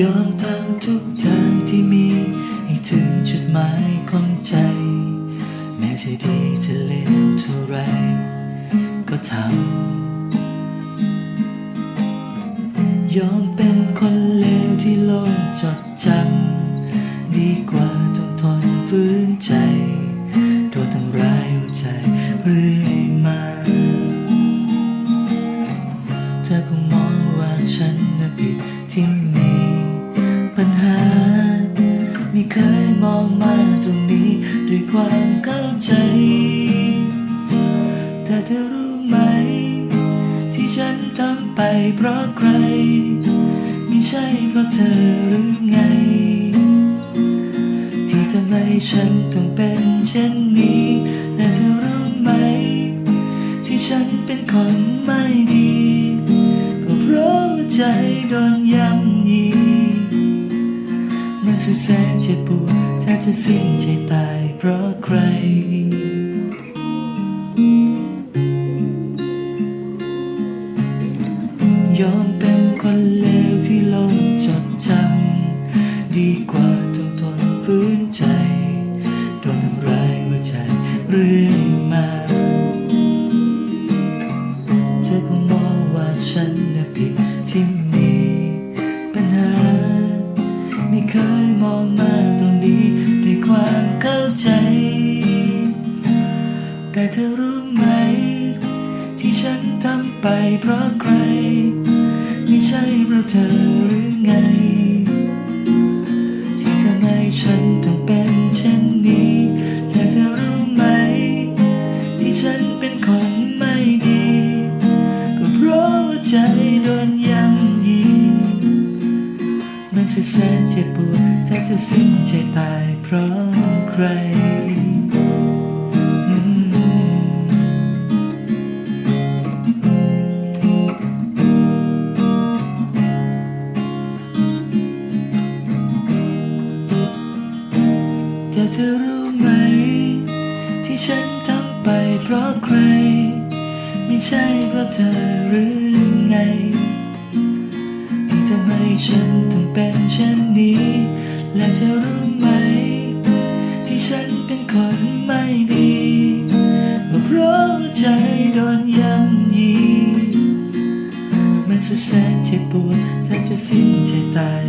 ยอมทำทุกทางที่มี ให้ถึงจุดหมายของใจ แม้จะดีจะเลวเท่าไร ก็ทำยอมเป็นคนเลวที่โลกจดจำดีกว่าต้องทนฝืนใจ ปัญหา ไม่เคยมองมาตรงนี้ด้วยความเข้าใจ แต่เธอรู้ไหม ที่ฉันทำไปเพราะใคร ไม่ใช่เพราะเธอหรือไง ที่ทำให้ฉันต้องเป็นเช่นนี้แต่เธอรู้ไหม ที่ฉันเป็นคนไม่ดีก็เพราะใจโดนย่ำยี มันสุดแสนเจ็บปวดแทบจะสิ้นใจตายเพราะใคร ยอมเป็นคนเลวที่โลกจดจำดีกว่าต้องทนฝืนใจโดนทำร้ายหัวใจเรื่อยมาเธอคงมองว่าฉันน่ะผิดที่ นทำไปเพราะใคร ไม่ใช่เพราะเธอหรือไง ที่ทำให้ฉันต้องเป็นเช่นนี้และเธอรู้ไหม ที่ฉันเป็นคนไม่ดี ก็เพราะใจโดนย่ำยีมันสุดแสนเจ็บปวดแทบจะสิ้นใจตายเพราะใคร แต่เธอรู้ไหม ที่ฉันทำไปเพราะใคร ไม่ใช่เพราะเธอหรือไงที่ทำให้ฉันต้องเป็นเช่นนี้ และเธอรู้ไหม ที่ฉันเป็นคนไม่ดีเพราะใจโดนย่ำยีมันสุดแสนเจ็บปวดแทบจะสิ้นใจตาย